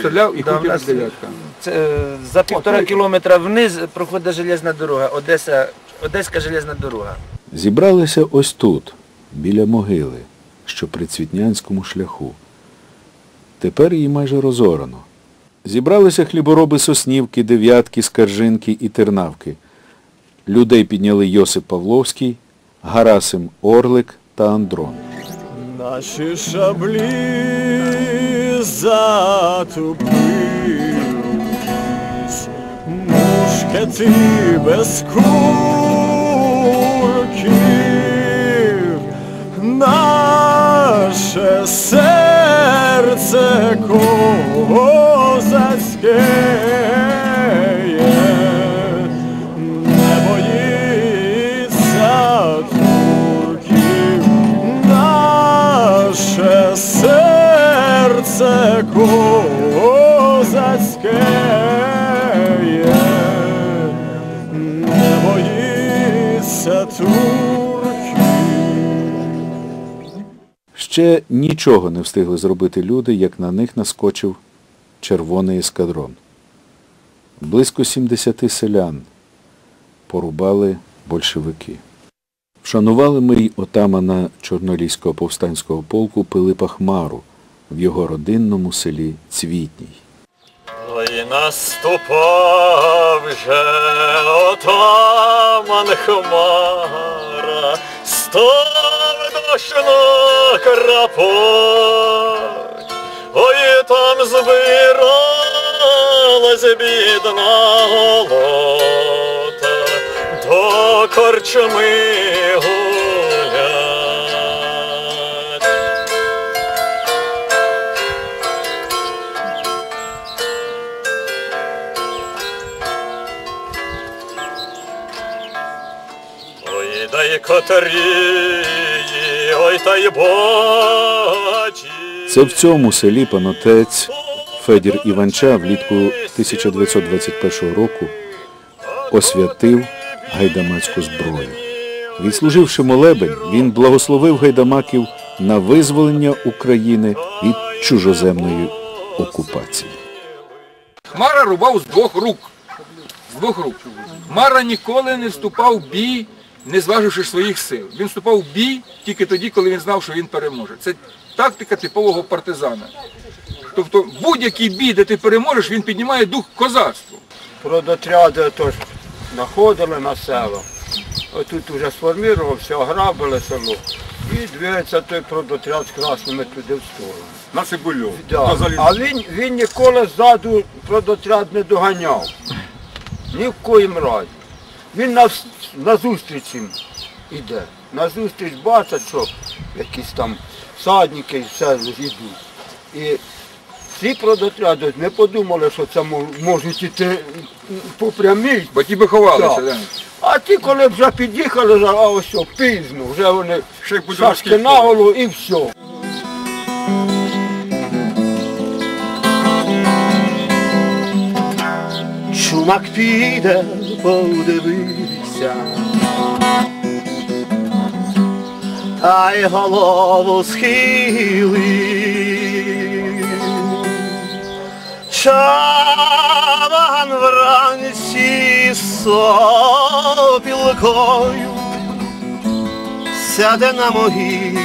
Стріляв і Да, у хутір нас дев'ятка. Це, е, за півтора кілометра вниз проходить железна дорога, Одеса, Одеська железна дорога. Зібралися ось тут, біля могили, що при Цвітнянському шляху. Тепер її майже розорано. Зібралися хлібороби Соснівки, Дев'ятки, Скаржинки і Тернавки. Людей підняли Йосип Павловський, Гарасим Орлик та Андрон. Наші шаблі затупились, мушкети без курків, наше серце козацьке серце козацьке не боїться турків. Ще нічого не встигли зробити люди, як на них наскочив червоний ескадрон. Близько 70 селян порубали большевики. Вшанували ми й отамана Чорноліського повстанського полку Пилипа Хмару в його родинному селі Цвітній. Ой, наступав вже отаман Хмара, став дощ крапоть. Ой, там збиралась бідна голота, до корчми Ой, дай котрі, ой, та й бачі. Це в цьому селі панотець Федір Іванча влітку 1921 року освятив гайдамацьку зброю. Відслуживши молебень, він благословив гайдамаків на визволення України від чужоземної окупації. Хмара рубав з двох рук. З двох рук. Хмара ніколи не вступав в бій, не зваживши своїх сил. Він вступав в бій тільки тоді, коли він знав, що він переможе. Це тактика типового партизана. Тобто будь-який бій, де ти переможеш, він піднімає дух козацтва. Продотряди тож знаходили на село. Отут уже сформувався, ограбили село. І двигається той продотряд з красними туди в сторону. На Цибульов. Да. А він, він ніколи ззаду продотряд не доганяв. Ні в коїм разі. Він на, на зустріч їм іде. На зустріч бачать, що якісь там садники і все йдуть. І ці продотряди не подумали, що це можуть іти по прямій. Бо ті би ховалися. Да. А ті, коли вже під'їхали, а ось що, пізно, вже вони шашки голову і все. Чумак піде, подивися. Ай голову схили. Чаван вранці сопілкою сяде на могилі.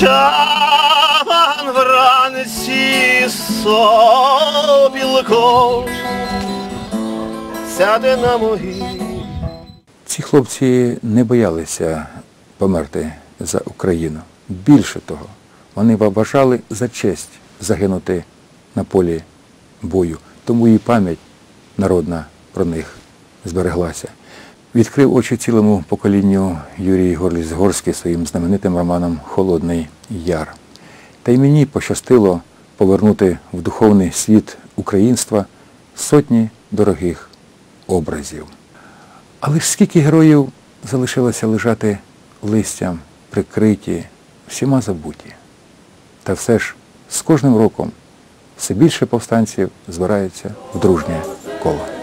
Чаван вранці сопілкою сяде на могилі. Ці хлопці не боялися померти за Україну. Більше того, вони вважали за честь загинути на полі бою. Тому і пам'ять народна про них збереглася. Відкрив очі цілому поколінню Юрій Горліс Горський своїм знаменитим романом Холодний Яр. Та й мені пощастило повернути в духовний світ українства сотні дорогих образів. Але ж скільки героїв залишилося лежати листям, прикриті, всіма забуті. Та все ж з кожним роком все більше повстанців збирається в дружнє коло.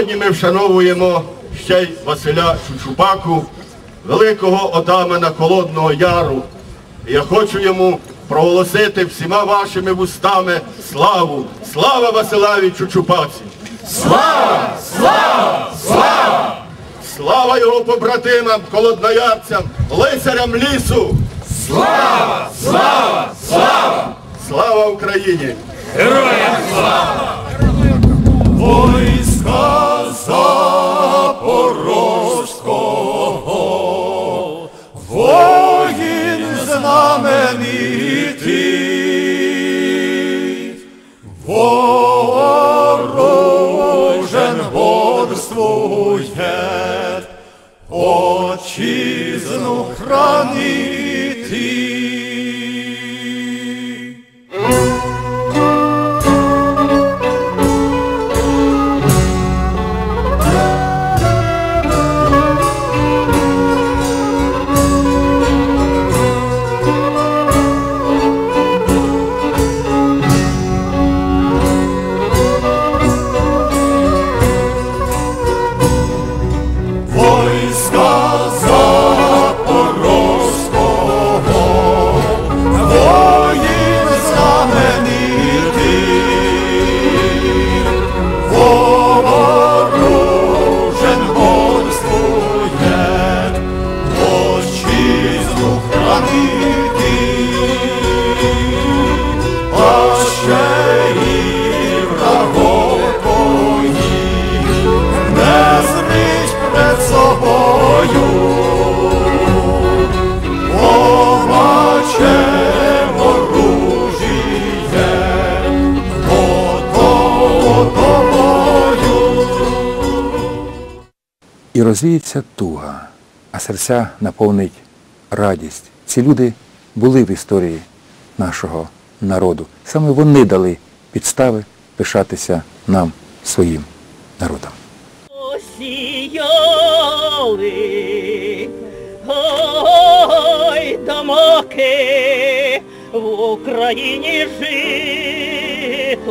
Сьогодні ми вшановуємо ще й Василя Чучупаку, великого отамана Холодного Яру. І я хочу йому проголосити всіма вашими вустами славу! Слава Василаві Чучупаці! Слава! Слава! Слава! Слава його побратимам, колодноярцям, лицарям лісу! Слава! Слава! Слава! Слава Україні! Героям слава! Войска розвіється туга, а серця наповнить радість. Ці люди були в історії нашого народу. Саме вони дали підстави пишатися нам своїм народом. Ой, дамаки, в Україні жито.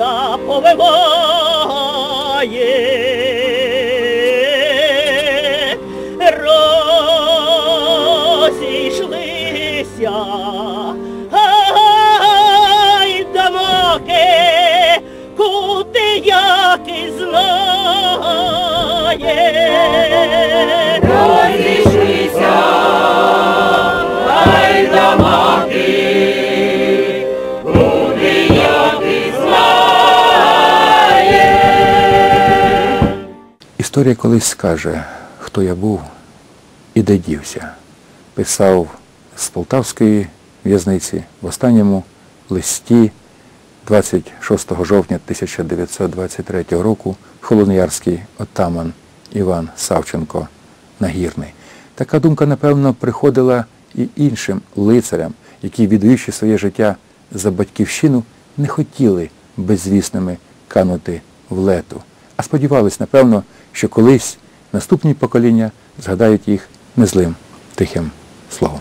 Кривда повиває, розійшлися, ай, дамоки, куди як і знає. Історія колись скаже, хто я був і де дівся. Писав з Полтавської в'язниці в останньому листі 26 жовтня 1923 року холодноярський отаман Іван Савченко Нагірний. Така думка, напевно, приходила і іншим лицарям, які, віддаючи своє життя за батьківщину, не хотіли беззвісними канути в лету, а сподівались, напевно, що колись наступні покоління згадають їх незлим тихим словом.